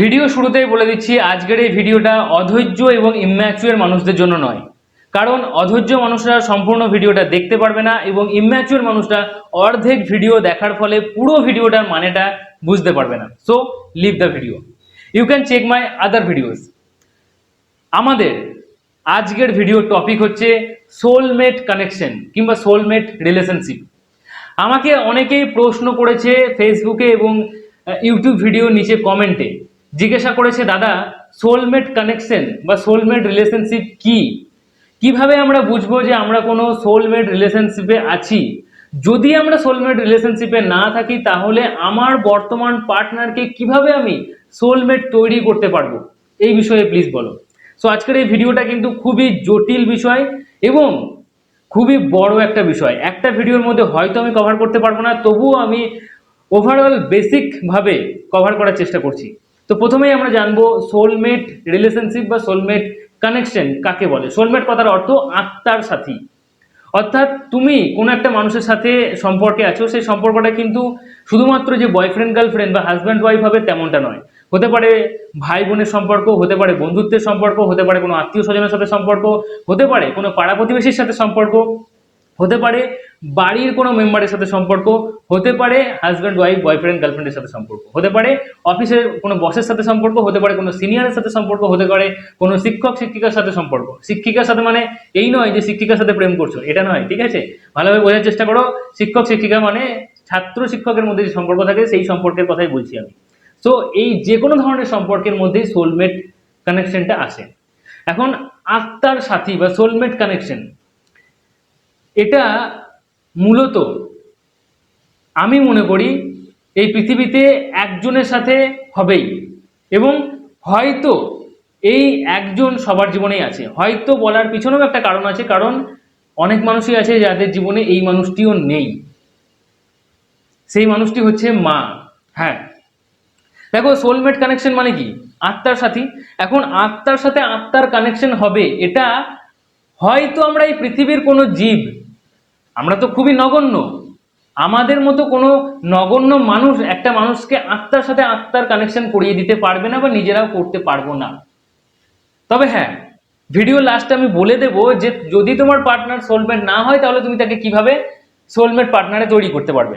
Video শুরুতেই বলে দিচ্ছি, আজকের এই ভিডিওটা অধৈর্য এবং ইম্যাচুয়ার মানুষদের জন্য নয়। কারণ অধৈর্য মানুষরা সম্পূর্ণ ভিডিওটা দেখতে পারবে না এবং ইম্যাচুয়ার মানুষরা অর্ধেক ভিডিও দেখার ফলে পুরো ভিডিওটার মানেটা বুঝতে পারবে না। So leave the video you can check my other videos আমাদের আজকের ভিডিও টপিক হচ্ছে সোলমেট কানেকশন কিংবা সোলমেট রিলেশনশিপ আমাকে অনেকেই প্রশ্ন করেছে ফেসবুকে এবং ইউটিউব ভিডিও নিচে কমেন্টে জিজ্ঞাসা করেছে, দাদা সোলমেট কানেকশন বা সোলমেট রিলেশনশিপ কি? কীভাবে আমরা বুঝব যে আমরা কোনো সোলমেট রিলেশনশিপে আছি? যদি আমরা সোলমেট রিলেশনশিপে না থাকি, তাহলে আমার বর্তমান পার্টনারকে কীভাবে আমি সোলমেট তৈরি করতে পারব? এই বিষয়ে প্লিজ বলো। সো আজকের এই ভিডিওটা কিন্তু খুবই জটিল বিষয় এবং খুবই বড় একটা বিষয়। একটা ভিডিওর মধ্যে হয়তো আমি কভার করতে পারব না, তবুও আমি ওভারঅল বেসিকভাবে কভার করার চেষ্টা করছি। তো প্রথমেই আমরা জানব সোলমেট রিলেশনশিপ বা সোলমেট কানেকশন কাকে বলে? সোলমেট কথার অর্থ আত্মার সাথী। অর্থাৎ তুমি কোনো একটা মানুষের সাথে সম্পর্কে আছো, সেই সম্পর্কটা কিন্তু শুধুমাত্র যে বয়ফ্রেন্ড গার্লফ্রেন্ড বা হাজব্যান্ড ওয়াইফ হবে তেমনটা নয়। হতে পারে ভাই বোনের সম্পর্ক, হতে পারে বন্ধুত্বের সম্পর্ক, হতে পারে কোনো আত্মীয় স্বজনের সাথে সম্পর্ক, হতে পারে কোনো পাড়া প্রতিবেশীর সাথে সম্পর্ক, হতে পারে বাড়ির কোনো মেম্বারের সাথে সম্পর্ক হতে পারে হাজব্যান্ড ওয়াইফ বয়ফ্রেন্ড গার্লফ্রেন্ডের সাথে সম্পর্ক। হতে পারে অফিসের কোনো বসের সাথে সম্পর্ক, হতে পারে কোনো সিনিয়রের সাথে সম্পর্ক, হতে পারে কোনো শিক্ষক, শিক্ষিকার সাথে সম্পর্ক। শিক্ষিকার সাথে মানে এই নয় যে শিক্ষিকার সাথে প্রেম করছ, এটা নয়, ঠিক আছে? ভালোভাবে বোঝার চেষ্টা করো, শিক্ষক, শিক্ষিকা মানে ছাত্র, শিক্ষকের মধ্যে যে সম্পর্ক থাকে, সেই সম্পর্কের কথাই বলছি আমি। সো এই যে কোনো ধরনের সম্পর্কের মধ্যেই সোলমেট কানেকশনটা আসে। এখন আত্মার সাথী বা সোলমেট কানেকশন এটা মূলত আমি মনে করি এই পৃথিবীতে একজনের সাথে হবেই। এবং হয়তো এই একজন সবার জীবনেই আছে। হয়তো বলার পিছনেও একটা কারণ আছে, কারণ অনেক মানুষই আছে যাদের জীবনে এই মানুষটিও নেই। সেই মানুষটি হচ্ছে মা। হ্যাঁ। দেখো সোলমেট কানেকশন মানে কি? আত্মার সাথী। এখন আত্মার সাথে আত্মার কানেকশন হবে, এটা হয়তো আমরা এই পৃথিবীর কোনো জীব। আমরা তো খুবই নগণ্য। আমাদের মতো কোনো নগণ্য মানুষ একটা মানুষকে আত্মার সাথে আত্মার কানেকশন করিয়ে দিতে পারবে না বা নিজেরাও করতে পারব না। তবে হ্যাঁ ভিডিও লাস্টে আমি বলে দেবো যে যদি তোমার পার্টনার সোলমেট না হয়, তাহলে তুমি তাকে কীভাবে সোলমেট পার্টনারে তৈরি করতে পারবে?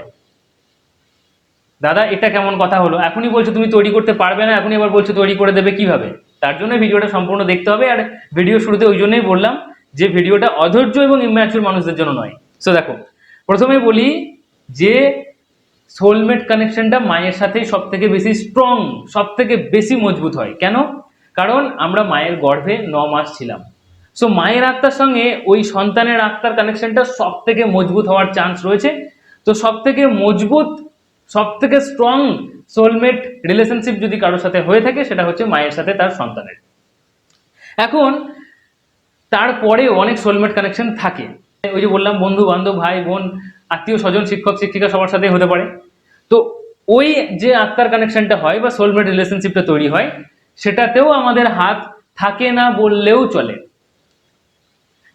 দাদা, এটা কেমন কথা হলো? এখনই বলছো তুমি তৈরি করতে পারবে না, এখনই আবার বলছো তৈরি করে দেবে কীভাবে? তার জন্য ভিডিওটা সম্পূর্ণ দেখতে হবে আর ভিডিও শুরুতে ওই জন্যই বললাম যে ভিডিওটা অধৈর্য এবং ইম্যাচুর মানুষদের জন্য নয়। সো দেখো, প্রথমে বলি যে সোলমেট কানেকশনটা মায়ের সাথেই সব থেকে বেশি স্ট্রং সব থেকে বেশি মজবুত হয়। কেন? কারণ আমরা মায়ের গর্ভে ন মাস ছিলাম। সো মায়ের আত্মার সঙ্গে ওই সন্তানের আত্মার কানেকশনটা সব থেকে মজবুত হওয়ার চান্স রয়েছে। তো সব থেকে মজবুত সব থেকে স্ট্রং সোলমেট রিলেশনশিপ যদি কারোর সাথে হয়ে থাকে, সেটা হচ্ছে মায়ের সাথে তার সন্তানের। এখন, তারপরে অনেক সোলমেট কানেকশন থাকে। ওই যে বললাম বন্ধু বান্ধব ভাই বোন আত্মীয় স্বজন, শিক্ষক, শিক্ষিকা সবার সাথে হতে পারে। তো ওই যে আত্মার কানেকশনটা হয় বা সোলমেট রিলেশনশিপটা তৈরি হয়, সেটাতেও আমাদের হাত থাকে না বললেও চলে।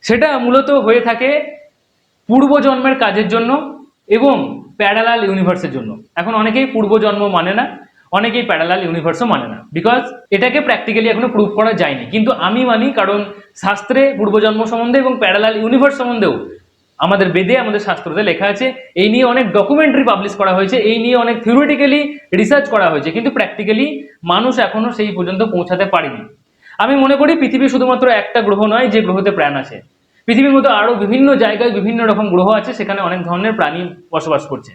সেটা মূলত হয়ে থাকে পূর্বজন্মের কাজের জন্য এবং প্যারালাল ইউনিভার্সের জন্য। এখন অনেকেই পূর্বজন্ম মানে না, অনেকেই প্যারালাল ইউনিভার্সও মানে না। বিকজ এটাকে প্র্যাকটিক্যালি এখনও প্রুভ করা যায়নি। কিন্তু আমি মানি কারণ শাস্ত্রে পূর্বজন্ম সম্বন্ধে এবং প্যারালাল ইউনিভার্স সম্বন্ধেও আমাদের বেদে, আমাদের শাস্ত্রতে লেখা আছে, এই নিয়ে অনেক ডকুমেন্টারি পাবলিশ করা হয়েছে, এই নিয়ে অনেক থিওরিটিক্যালি রিসার্চ করা হয়েছে, কিন্তু প্র্যাকটিক্যালি মানুষ এখনও সেই পর্যন্ত পৌঁছাতে পারেনি। আমি মনে করি পৃথিবী শুধুমাত্র একটা গ্রহ নয়, যে গ্রহতে প্রাণ আছে। পৃথিবীর মতো আরও বিভিন্ন জায়গায় বিভিন্ন রকম গ্রহ আছে, সেখানে অনেক ধরনের প্রাণী বসবাস করছে।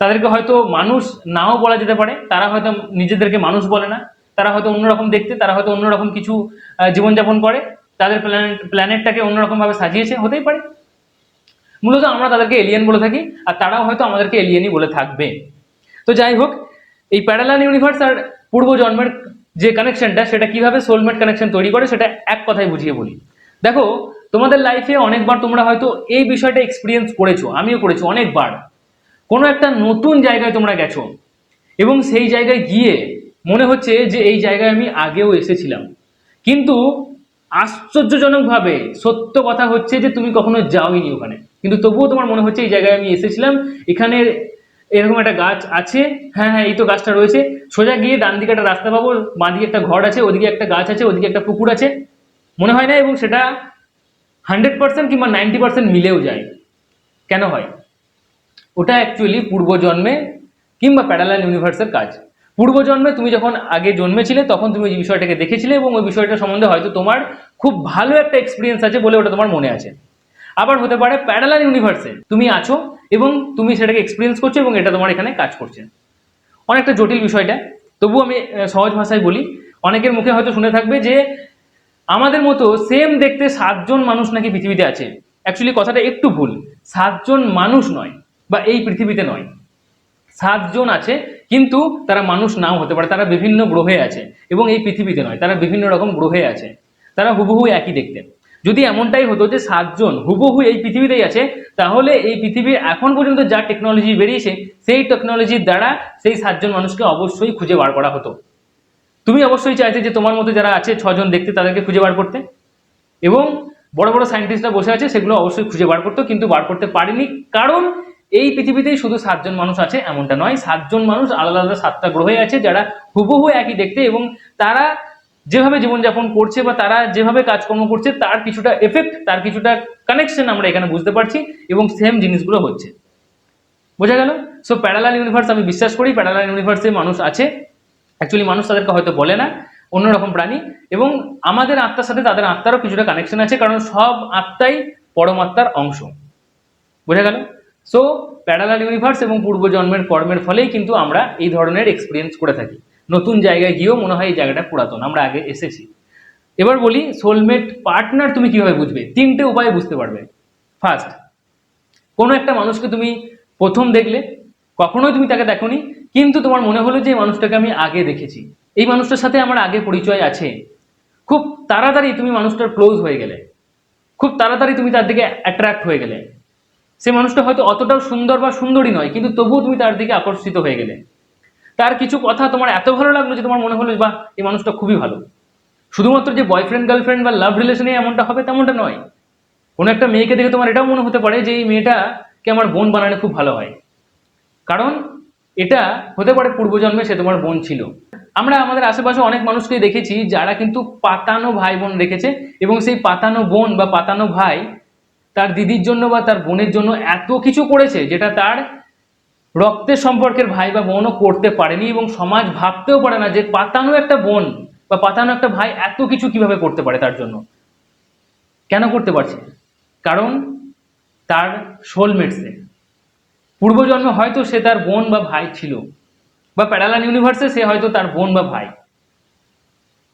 তাদেরকে হয়তো মানুষ নাও বলা যেতে পারে, তারা হয়তো নিজেদেরকে মানুষ বলে না, তারা হয়তো অন্যরকম দেখতে, তারা হয়তো অন্যরকম কিছু জীবনযাপন করে, তাদের প্ল্যানেট প্ল্যানেটটাকে অন্যরকম ভাবে সাজিয়েছে, হতেই পারে। মূলত আমরা তাদেরকে এলিয়েন বলে থাকি, আর তারাও হয়তো আমাদেরকে এলিয়েনই বলে থাকবে। তো যাই হোক, এই প্যারালাল ইউনিভার্স আর পূর্বজন্মের যে কানেকশনটা সেটা কীভাবে সোলমেট কানেকশন তৈরি করে, সেটা এক কথায় বুঝিয়ে বলি। দেখো, তোমাদের লাইফে অনেকবার তোমরা হয়তো এই বিষয়টা এক্সপিরিয়েন্স করেছ, আমিও করেছি অনেকবার। কোনো একটা নতুন জায়গায় তোমরা গেছো, এবং সেই জায়গায় গিয়ে মনে হচ্ছে যে এই জায়গায় আমি আগেও এসেছিলাম। কিন্তু আশ্চর্যজনকভাবে সত্য কথা হচ্ছে যে তুমি কখনো যাওইনি ওখানে। কিন্তু তবুও তোমার মনে হচ্ছে এই জায়গায় আমি এসেছিলাম। এখানে এরকম একটা গাছ আছে। হ্যাঁ হ্যাঁ এই তো গাছটা রয়েছে। সোজা গিয়ে ডান দিকে একটা রাস্তা পাবো। বাঁ দিকে একটা ঘর আছে, ওদিকে একটা গাছ আছে, ওদিকে একটা পুকুর আছে। মনে হয় না এবং সেটা হান্ড্রেড পার্সেন্ট কিংবা নাইনটি পার্সেন্ট মিলেও যায়। কেন হয়? ওটা অ্যাকচুয়ালি পূর্বজন্মে কিংবা প্যারালাল ইউনিভার্সের কাজ। পূর্বজন্মে তুমি যখন আগে জন্মেছিলে, তখন তুমি ওই বিষয়টাকে দেখেছিলে এবং ওই বিষয়টা সম্বন্ধে হয়তো তোমার খুব ভালো একটা এক্সপিরিয়েন্স আছে বলে ওটা তোমার মনে আছে। আবার হতে পারে প্যারালাল ইউনিভার্সে তুমি আছো এবং তুমি সেটাকে এক্সপিরিয়েন্স করছ এবং এটা তোমার এখানে কাজ করছে। অনেকটা জটিল বিষয়টা। তবু আমি সহজ ভাষায় বলি, অনেকের মুখে হয়তো শুনে থাকবে যে আমাদের মতো সেম দেখতে সাতজন মানুষ নাকি পৃথিবীতে আছে। অ্যাকচুয়ালি কথাটা একটু ভুল। সাতজন মানুষ নয় বা এই পৃথিবীতে নয়। সাতজন আছে, কিন্তু তারা মানুষ নাও হতে পারে। তারা বিভিন্ন গ্রহে আছে এবং এই পৃথিবীতে নয়। তারা বিভিন্ন রকম গ্রহে আছে। তারা হুবহু একই দেখতে। যদি এমনটাই হতো যে সাতজন হুবহু এই পৃথিবীতেই আছে, তাহলে এই পৃথিবীর এখন পর্যন্ত যা টেকনোলজি বেরিয়েছে, সেই টেকনোলজির দ্বারা সেই সাতজন মানুষকে অবশ্যই খুঁজে বার করা হতো। তুমি অবশ্যই চাইতে যে তোমার মতো যারা আছে ছজন দেখতে তাদেরকে খুঁজে বার করতে। এবং বড় বড় সায়েন্টিস্টরা বসে আছে সেগুলো অবশ্যই খুঁজে বার করতো, কিন্তু বার করতে পারেনি। কারণ এই পৃথিবীতেই শুধু সাতজন মানুষ আছে, এমনটা নয়। সাতজন মানুষ আলাদা আলাদা সাতটা গ্রহে আছে যারা হুবহু একই দেখতে এবং তারা যেভাবে জীবনযাপন করছে বা তারা যেভাবে কাজকর্ম করছে, তার কিছুটা এফেক্ট তার কিছুটা কানেকশন আমরা এখানে বুঝতে পারছি এবং সেম জিনিসগুলো হচ্ছে। বোঝা গেল? সো প্যারালাল ইউনিভার্স আমি বিশ্বাস করি প্যারালাল ইউনিভার্সে মানুষ আছে। অ্যাকচুয়ালি মানুষ তাদেরকে হয়তো বলে না, অন্যরকম প্রাণী এবং আমাদের আত্মার সাথে তাদের আত্মারও কিছুটা কানেকশন আছে, কারণ সব আত্মাই পরমাত্মার অংশ। বোঝা গেল? সো প্যারালাল ইউনিভার্স এবং পূর্বজন্মের কর্মের ফলেই কিন্তু আমরা এই ধরনের এক্সপিরিয়েন্স করে থাকি। নতুন জায়গায় গিয়েও মনে হয় এই জায়গাটা পুরাতন, আমরা আগে এসেছি। এবার বলি সোলমেট পার্টনার তুমি কীভাবে বুঝবে? তিনটে উপায়ে বুঝতে পারবে। ফার্স্ট কোনো একটা মানুষকে তুমি প্রথম দেখলে, কখনোই তুমি তাকে দেখোনি, কিন্তু তোমার মনে হলো যে মানুষটাকে আমি আগে দেখেছি। এই মানুষটার সাথে আমার আগে পরিচয় আছে। খুব তাড়াতাড়ি তুমি মানুষটার ক্লোজ হয়ে গেলে। খুব তাড়াতাড়ি তুমি তার দিকে অ্যাট্রাক্ট হয়ে গেলে। সে মানুষটা হয়তো অতটাও সুন্দর বা সুন্দরী নয়, কিন্তু তবুও তুমি তার দিকে আকর্ষিত হয়ে গেলে। তার কিছু কথা তোমার এত ভালো লাগল যে তোমার মনে হলো বা এই মানুষটা খুবই ভালো। শুধুমাত্র যে বয়ফ্রেন্ড গার্লফ্রেন্ড বা লাভ রিলেশনে এমনটা হবে তেমনটা নয়। কোনো একটা মেয়েকে দেখে তোমার এটাও মনে হতে পারে যে, এই মেয়েটাকে আমার বোন বানানো খুব ভালো হয়। কারণ এটা হতে পারে পূর্বজন্মে সে তোমার বোন ছিল। আমরা আমাদের আশেপাশে অনেক মানুষকে দেখেছি যারা কিন্তু পাতানো ভাই বোন রেখেছে এবং সেই পাতানো বোন বা পাতানো ভাই তার দিদির জন্য বা তার বোনের জন্য এত কিছু করেছে যেটা তার রক্তের সম্পর্কের ভাই বা বোনও করতে পারেনি এবং সমাজ ভাবতেও পারে না যে পাতানো একটা বোন বা পাতানো একটা ভাই এত কিছু কীভাবে করতে পারে তার জন্য। কেন করতে পারছে? কারণ তার সোলমেটসে পূর্বজন্মে হয়তো সে তার বোন বা ভাই ছিল বা প্যারালাল ইউনিভার্সে সে হয়তো তার বোন বা ভাই।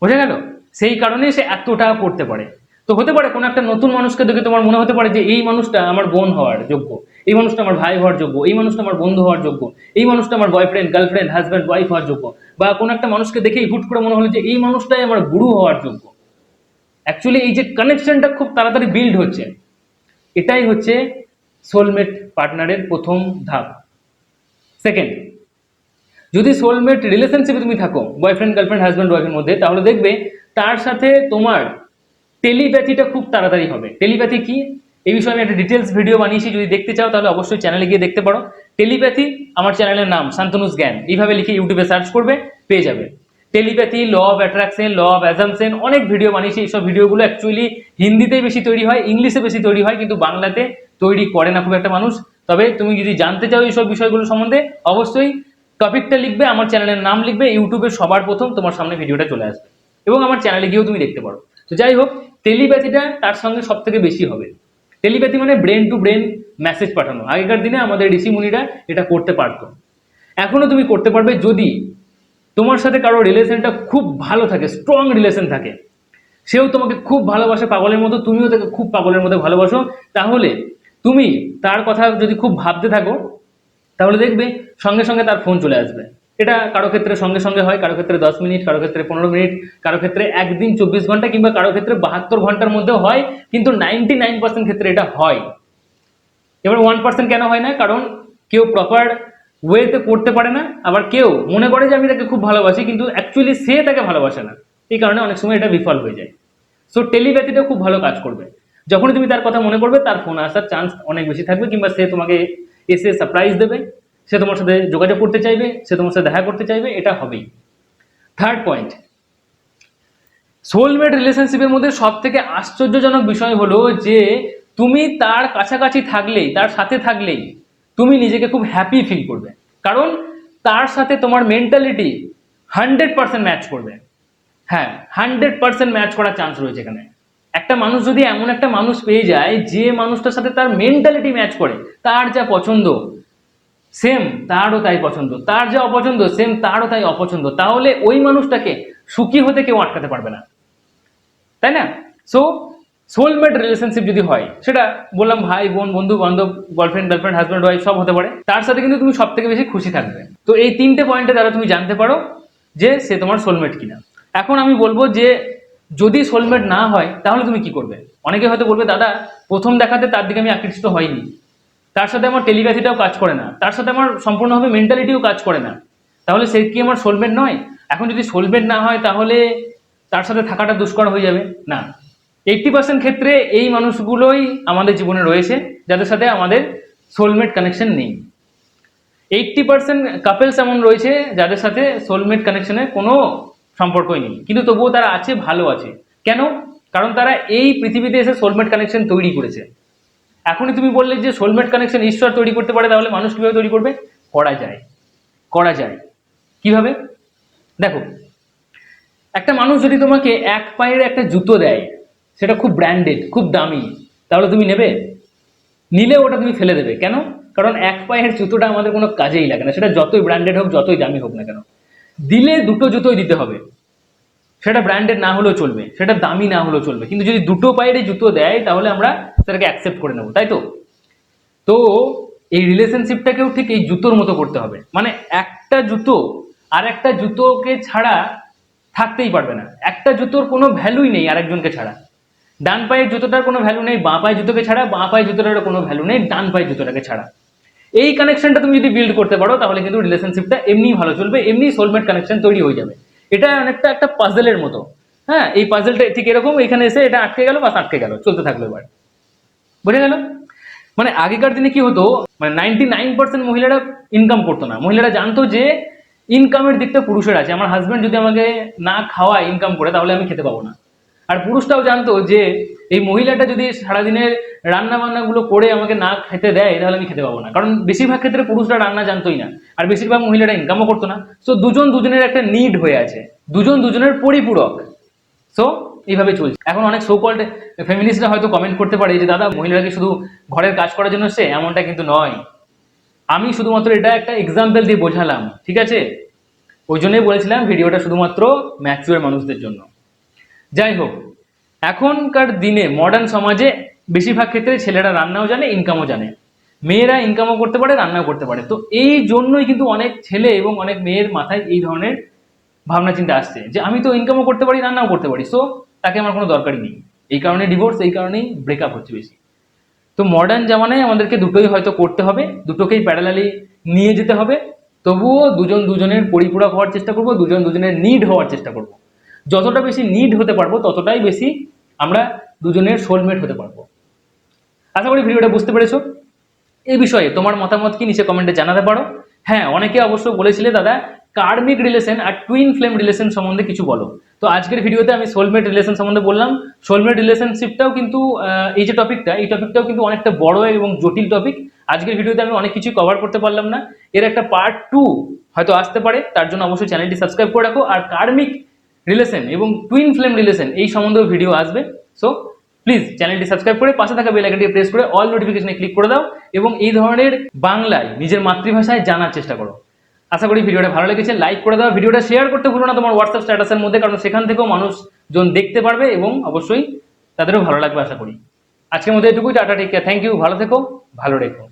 বোঝা গেল? সেই কারণে সে এতটা করতে পারে। তো হতে পারে কোনো একটা নতুন মানুষকে দেখে তোমার মনে হতে পারে যে এই মানুষটা আমার বোন হওয়ার যোগ্য। এই মানুষটা আমার ভাই হওয়ার যোগ্য, এই মানুষটা আমার বন্ধু হওয়ার যোগ্য, এই মানুষটা আমার বয়ফ্রেন্ড গার্লফ্রেন্ড হাজব্যান্ড ওয়াইফ হওয়ার যোগ্য বা কোনো একটা মানুষকে দেখেই হুট করে মনে হলো যে এই মানুষটাই আমার গুরু হওয়ার যোগ্য। অ্যাকচুয়ালি এই যে কানেকশনটা খুব তাড়াতাড়ি বিল্ড হচ্ছে, এটাই হচ্ছে সোলমেট পার্টনারের প্রথম ধাপ। সেকেন্ড যদি সোলমেট রিলেশনশিপে তুমি থাকো বয়ফ্রেন্ড গার্লফ্রেন্ড হাজব্যান্ড ওয়াইফের মধ্যে, তাহলে দেখবে তার সাথে তোমার টেলিপ্যাথিটা খুব তাড়াতাড়ি হবে। টেলিপ্যাথি কি? এই বিষয়ে আমি একটা ডিটেলস ভিডিও বানিয়েছি, যদি দেখতে চাও তাহলে অবশ্যই চ্যানেলে গিয়ে দেখতে পারো। টেলিপ্যাথি আমার চ্যানেলের নাম শান্তনুস জ্ঞান। এইভাবে লিখে ইউটিউবে সার্চ করবে, পেয়ে যাবে। Telepathy law of attraction law of assumption অনেক ভিডিও বানিয়েছি। এইসব ভিডিওগুলো অ্যাকচুয়ালি হিন্দিতেই বেশি তৈরি হয়, ইংলিশে বেশি তৈরি হয়, কিন্তু বাংলাতে তৈরি করে না খুব একটা মানুষ। তবে তুমি যদি জানতে চাও এইসব বিষয়গুলো সম্বন্ধে, অবশ্যই টপিকটা লিখবে, আমার চ্যানেলের নাম লিখবে ইউটিউবে সবার প্রথম তোমার সামনে ভিডিওটা চলে আসবে। এবং আমার চ্যানেলে গিয়েও তুমি দেখতে পারো। তো যাই হোক টেলিপ্যাথিটা তার সঙ্গে সব থেকে বেশি হবে। টেলিপ্যাথি মানে ব্রেন টু ব্রেন মেসেজ পাঠানো। আগেকার দিনে আমাদের ঋষি মুনিরা এটা করতে পারতো। এখনও তুমি করতে পারবে যদি তোমার সাথে কারও রিলেশনটা খুব ভালো থাকে, স্ট্রং রিলেশন থাকে। সেও তোমাকে খুব ভালোবাসে পাগলের মতো, তুমিও তাকে খুব পাগলের মতো ভালোবাসো। তাহলে তুমি তার কথা যদি খুব ভাবতে থাকো, তাহলে দেখবে সঙ্গে সঙ্গে তার ফোন চলে আসবে। এটা কারও ক্ষেত্রে সঙ্গে সঙ্গে হয়, কারও ক্ষেত্রে দশ মিনিট, কারও ক্ষেত্রে পনেরো মিনিট, কারও ক্ষেত্রে একদিন চব্বিশ ঘণ্টা কিংবা কারও ক্ষেত্রে বাহাত্তর ঘণ্টার মধ্যে হয়, কিন্তু নাইনটি নাইন পার্সেন্ট ক্ষেত্রে এটা হয়। এবার ওয়ান পার্সেন্ট কেন হয় না? কারণ কেউ প্রপার ওয়েতে করতে পারে না, আবার কেউ মনে করে যে আমি তাকে খুব ভালোবাসি, কিন্তু অ্যাকচুয়ালি সে তাকে ভালোবাসে না। এই কারণে অনেক সময় এটা বিফল হয়ে যায়। সো টেলিপ্যাথিটা খুব ভালো কাজ করবে। যখনই তুমি তার কথা মনে করবে, তার ফোন আসার চান্স অনেক বেশি থাকবে, কিংবা সে তোমাকে এসে সারপ্রাইজ দেবে। সে তোমার সাথে যোগাযোগ করতে চাইবে, সে তোমার সাথে দেখা করতে চাইবে, এটা হবেই। থার্ড পয়েন্ট সোলমেট রিলেশনশিপের মধ্যে সব থেকে আশ্চর্যজনক বিষয় হলো যে, তুমি তার কাছাকাছি থাকলেই, তার সাথে থাকলেই, তুমি নিজেকে খুব হ্যাপি ফিল করবে। কারণ তার সাথে তোমার মেন্টালিটি হান্ড্রেড পার্সেন্ট ম্যাচ করবে। হ্যাঁ হান্ড্রেড পার্সেন্ট ম্যাচ করার চান্স রয়েছে এখানে। একটা মানুষ যদি এমন একটা মানুষ পেয়ে যায়, যে মানুষটার সাথে তার মেন্টালিটি ম্যাচ করে, তার যা পছন্দ সেম তারও তাই পছন্দ। তার যা অপছন্দ সেম তারও তাই অপছন্দ। তাহলে ওই মানুষটাকে সুখী হতে কেউ আটকাতে পারবে না। তাই না? সো সোলমেট রিলেশনশিপ যদি হয়, সেটা বললাম ভাই, বোন, বন্ধু, বান্ধব গার্লফ্রেন্ড গার্লফ্রেন্ড হাজব্যান্ড ওয়াইফ সব হতে পারে। তার সাথে কিন্তু তুমি সব থেকে বেশি খুশি থাকবে। তো এই তিনটে পয়েন্টে দ্বারা তুমি জানতে পারো যে সে তোমার সোলমেট কিনা। এখন আমি বলব যে, যদি সোলমেট না হয়, তাহলে তুমি কি করবে? অনেকে হয়তো বলবে, দাদা, প্রথম দেখাতে তার দিকে আমি আকৃষ্ট হইনি তার সাথে আমার টেলিপ্যাথিটাও কাজ করে না। তার সাথে আমার সম্পূর্ণভাবে মেন্টালিটিও কাজ করে না। তাহলে সে কি আমার সোলমেট নয়? এখন যদি সোলমেট না হয়, তাহলে তার সাথে থাকাটা দুষ্কর হয়ে যাবে? না। এইটটি পার্সেন্ট ক্ষেত্রে এই মানুষগুলোই আমাদের জীবনে রয়েছে, যাদের সাথে আমাদের সোলমেট কানেকশন নেই। এইটটি পার্সেন্ট কাপেলস এমন রয়েছে, যাদের সাথে সোলমেট কানেকশনের কোনো সম্পর্কই নেই। কিন্তু তবুও তারা আছে, ভালো আছে। কেন? কারণ তারা এই পৃথিবীতে এসে সোলমেট কানেকশন তৈরি করেছে। এখনই তুমি বললে যে সোলমেট কানেকশন ঈশ্বর তৈরি করতে পারে, তাহলে মানুষ কীভাবে তৈরি করবে? করা যায়। করা যায়। কীভাবে? দেখো, একটা মানুষ যদি তোমাকে এক পায়ের একটা জুতো দেয়, সেটা খুব ব্র্যান্ডেড খুব দামি, তাহলে তুমি নেবে? নিলে ওটা তুমি ফেলে দেবে। কেন? কারণ এক পায়ের জুতোটা আমাদের কোনো কাজেই লাগে না। সেটা যতই ব্র্যান্ডেড হোক, যতই দামি হোক না কেন। দিলে দুটো জুতোই দিতে হবে। সেটা ব্র্যান্ডেড না হলেও চলবে। সেটা দামি না হলেও চলবে। কিন্তু যদি দুটো পায়ের জুতো দেয়, তাহলে আমরা সেটাকে অ্যাকসেপ্ট করে নেব, তাই তো? তো এই রিলেশনশিপটাকেও ঠিক এই জুতোর মতো করতে হবে। মানে একটা জুতো আর একটা জুতোকে ছাড়া থাকতেই পারবে না। একটা জুতোর কোনো ভ্যালুই নেই আরেকজনকে ছাড়া। ডান পায়ের জুতোটার কোনো ভ্যালু নেই, বাঁ পায়ের জুতোকে ছাড়া, বাঁ পায়ের জুতোটার কোনো ভ্যালু নেই, ডান পায়ের জুতোটাকে ছাড়া। এই কানেকশনটা তুমি যদি বিল্ড করতে পারো, তাহলে কিন্তু রিলেশনশিপটা এমনি ভালো চলবে এমনি সোলমেট কানেকশন তৈরি হয়ে যাবে। এটা অনেকটা একটা পাজেলের মতো। হ্যাঁ এই পাজেলটা ঠিক এরকম, এখানে এসে এটা আটকে গেল বা আটকে গেল, চলতে থাকল এবার। বোঝা গেল? মানে আগেকার দিনে কি হতো মানে নাইনটি নাইন পার্সেন্ট মহিলারা ইনকাম করতো না। মহিলারা জানতো যে ইনকামের দিকটা পুরুষের আছে। আমার হাজব্যান্ড যদি আমাকে না খাওয়ায় ইনকাম করে, তাহলে আমি খেতে পাবো না। আর পুরুষটাও জানতো যে এই মহিলাটা যদি সারাদিনের রান্না বান্নাগুলো করে আমাকে না খেতে দেয়, তাহলে আমি খেতে পাবো না। কারণ বেশিরভাগ ক্ষেত্রে পুরুষরা রান্না জানতোই না। আর বেশিরভাগ মহিলারা ইনকামও করতো না। সো দুজন দুজনের একটা নিড হয়ে আছে। দুজন দুজনের পরিপূরক। সো এইভাবে চলছে। এখন অনেক সো কল্ড ফেমিনিস্টরা হয়তো কমেন্ট করতে পারে যে, দাদা, মহিলারা কি শুধু ঘরের কাজ করার জন্য সে এমনটা কিন্তু নয়। আমি শুধুমাত্র এটা একটা এক্সাম্পল দিয়ে বোঝালাম, ঠিক আছে? ওই জন্যই বলেছিলাম ভিডিওটা শুধুমাত্র ম্যাচুয়ার মানুষদের জন্য। যাই হোক, এখনকার দিনে মডার্ন সমাজে বেশিরভাগ ক্ষেত্রে ছেলেরা রান্নাও জানে ইনকামও জানে। মেয়েরা ইনকামও করতে পারে, রান্নাও করতে পারে। তো এই জন্যই কিন্তু অনেক ছেলে এবং অনেক মেয়ের মাথায় এই ধরনের ভাবনা চিন্তা আসছে যে, আমি তো ইনকামও করতে পারি, রান্নাও করতে পারি। সো তাকে আমার কোনো দরকারই নেই। এই কারণে ডিভোর্স এই কারণেই ব্রেকআপ হচ্ছে বেশি। তো মডার্ন জামানায় আমাদেরকে দুটোই হয়তো করতে হবে, দুটোকেই প্যারালালি নিয়ে যেতে হবে। তবুও দুজন দুজনের পরিপূরক হওয়ার চেষ্টা করব, দুজন দুজনের নিড হওয়ার চেষ্টা করব। যতটা বেশি নিড হতে পারব, ততটাই বেশি আমরা দুজনের সোলমেট হতে পারব। আশা করি ভিডিওটা বুঝতে পেরেছ। এই বিষয়ে তোমার মতামত কি নিচে কমেন্টে জানাতে পারো। হ্যাঁ অনেকে অবশ্য বলেছিলে, দাদা কার্মিক রিলেশন আর টুইন ফ্লেম রিলেশন সম্বন্ধে কিছু বলো। তো আজকের ভিডিওতে আমি সোলমেট রিলেশন সম্বন্ধে বললাম। সোলমেট রিলেশনশিপটাও কিন্তু এই যে টপিকটা এই টপিকটাও কিন্তু অনেকটা বড় এবং জটিল টপিক আজকের ভিডিওতে আমি অনেক কিছু কভার করতে পারলাম না। এর একটা পার্ট টু হয়তো আসতে পারে, তার জন্য অবশ্যই চ্যানেলটি সাবস্ক্রাইব করে রাখো। আর কার্মিক রিলেশন এবং টুইন ফ্লেম রিলেশন এই সম্বন্ধেও ভিডিও আসবে। সো প্লিজ চ্যানেলটি সাবস্ক্রাইব করে পাশে থাকা বেল আইকনটি প্রেস করে অল নোটিফিকেশনে ক্লিক করে দাও এবং এই ধরনের বাংলায় নিজের মাতৃভাষায় জানার চেষ্টা করো। আশা করি ভিডিওটা ভালো লেগেছে। লাইক করে দাও, ভিডিওটা শেয়ার করতে ভুলো না তোমার হোয়াটসঅ্যাপ স্ট্যাটাসের মধ্যে, কারণ সেখান থেকেও মানুষজন দেখতে পারবে এবং অবশ্যই তাদেরও ভালো লাগবে, আশা করি। আজকের মধ্যে এটুকুই টাটা কেয়ার থ্যাংক ইউ ভালো থেকো, ভালো রেখো।